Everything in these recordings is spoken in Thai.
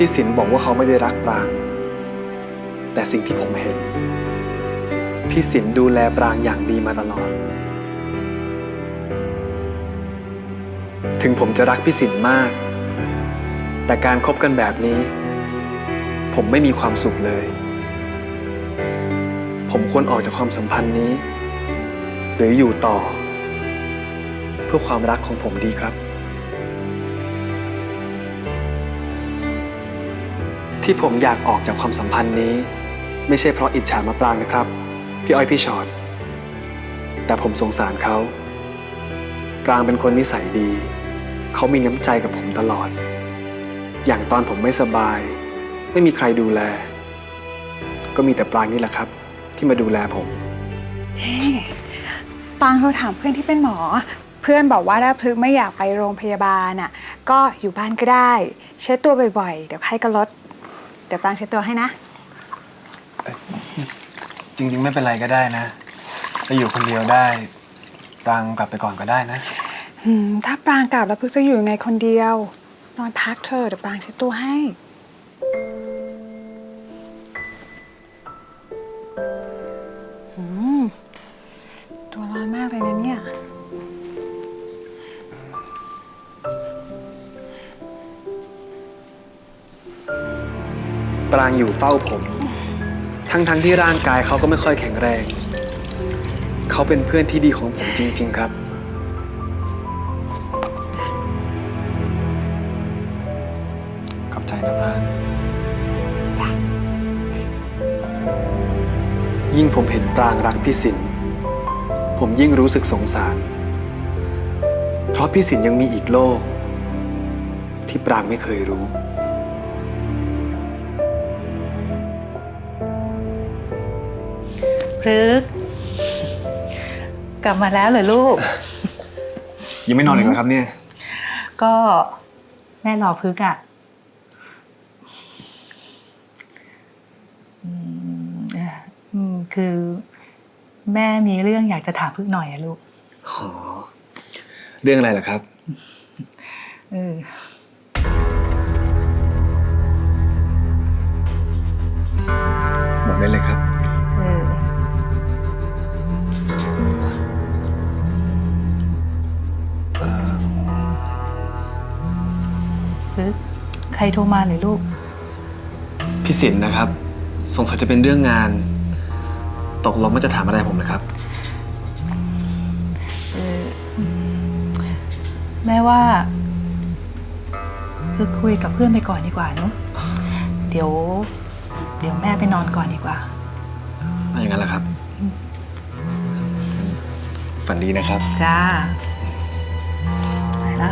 พี่สินบอกว่าเขาไม่ได้รักปราง แต่สิ่งที่ผมเห็น พี่สินดูแลปรางอย่างดีมาตลอด ถึงผมจะรักพี่สินมาก แต่การคบกันแบบนี้ ผมไม่มีความสุขเลย ผมควรออกจากความสัมพันธ์นี้ หรืออยู่ต่อ เพื่อความรักของผมดีครับ ที่ผมอยากออกจากความสัมพันธ์นี้ ไม่ใช่เพราะอิจฉามะปรางนะครับ พี่อ้อยพี่ชอ็อตแต่ผมสงสารเขา ปรางเป็นคนนิสัยดี เขามีน้ำใจกับผมตลอด อย่างตอนผมไม่สบาย ไม่มีใครดูแล ก็มีแต่ปรางนี่แหละครับ ที่มาดูแลผมปางโทรถามเพื่อนที่เป็นหมอ เพื่อนบอกว่าถ้าพลึกไม่อยากไปโรงพยาบาลน่ะ ก็อยู่บ้านก็ได้ เช็ดตัวบ่อยๆ เดี๋ยวไข้ก็ลด เดี๋ยวปางเช็ดตัวให้นะ จริงๆ ไม่เป็นไรก็ได้นะไปอยู่คนเดียวได้ปรางกลับไปก่อนก็ได้นะหืมถ้าปรางกลับแล้วพึกจะอยู่ยังไงคนเดียว นอนพักเถอะเดี๋ยวปรางเช็ดตัวให้หื ปรางอยู่เฝ้าผม ทั้งๆที่ร่างกายเขาก็ไม่ค่อยแข็งแรง เขาเป็นเพื่อนที่ดีของผมจริง ๆ ครับ ขอบใจนะปรางยิ่งผมเห็นปรางรักพี่สินผมยิ่งรู้สึกสงสาร เพราะพี่สินยังมีอีกโลก ที่ปรางไม่เคยรู้ พฤกษ์กลับมาแล้วเหรอลูก ยังไม่นอนอีกเหรอครับเนี่ย ก็แม่รอพฤกษ์อะอืมเอ่ออืมคือ แม่มีเรื่องอยากจะถามพฤกษ์หน่อยอะลูก อ๋อ เรื่องอะไรล่ะครับ เออ ใครโทรมาหรือลูก พี่สินนะครับ สงสัยจะเป็นเรื่องงาน ตกลงว่าจะถามอะไรผมนะครับเอออืมแม่ว่า คือคุยกับเพื่อนไปก่อนดีกว่าเนอะเดี๋ยว เดี๋ยวแม่ไปนอนก่อนดีกว่าว่าอย่างนั้นแหละครับ ฝันดีนะครับ จ้าไปละ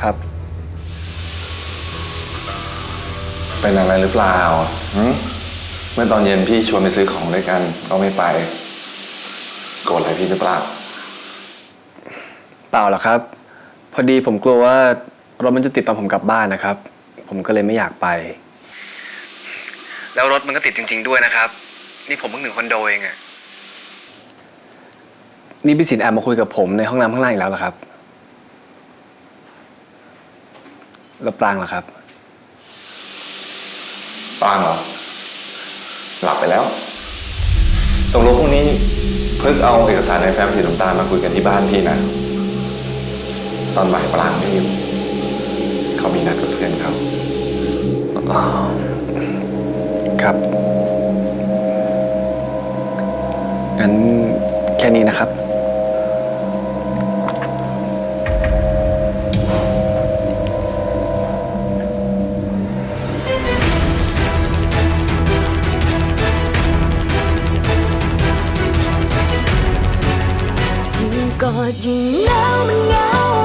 ครับ เป็นอะไรหรือเปล่าหึเมื่อตอนเย็นพี่ชวนไปซื้อของด้วยกัน ก็ไม่ไป โกรธอะไรพี่หรือเปล่า เปล่าหรอกครับ พอดีผมกลัวว่ารถมันจะติดตอนผมกลับบ้านนะครับ ผมก็เลยไม่อยากไป แล้วรถมันก็ติดจริง ๆด้วยนะครับ นี่ผมเพิ่งถึงคอนโดเองอะนี่พี่สินแอบมาคุยกับผมในห้องน้ำข้างล่างอีกแล้วเหรอครับ แล้วปรางเหรอครับ ปางเหรอ หลับไปแล้วตกลงพรุ่งนี้เพิ่งเอาเอกสารในแฟ้มสีน้ำตาลมาคุยกันที่บ้านพี่นะ ตอนบ่ายปรางไม่อยู่เขามีนัดกับเพื่อนเขาครับ งั้นแค่นี้นะครับ กอดยิ่งหนาวมันเหงา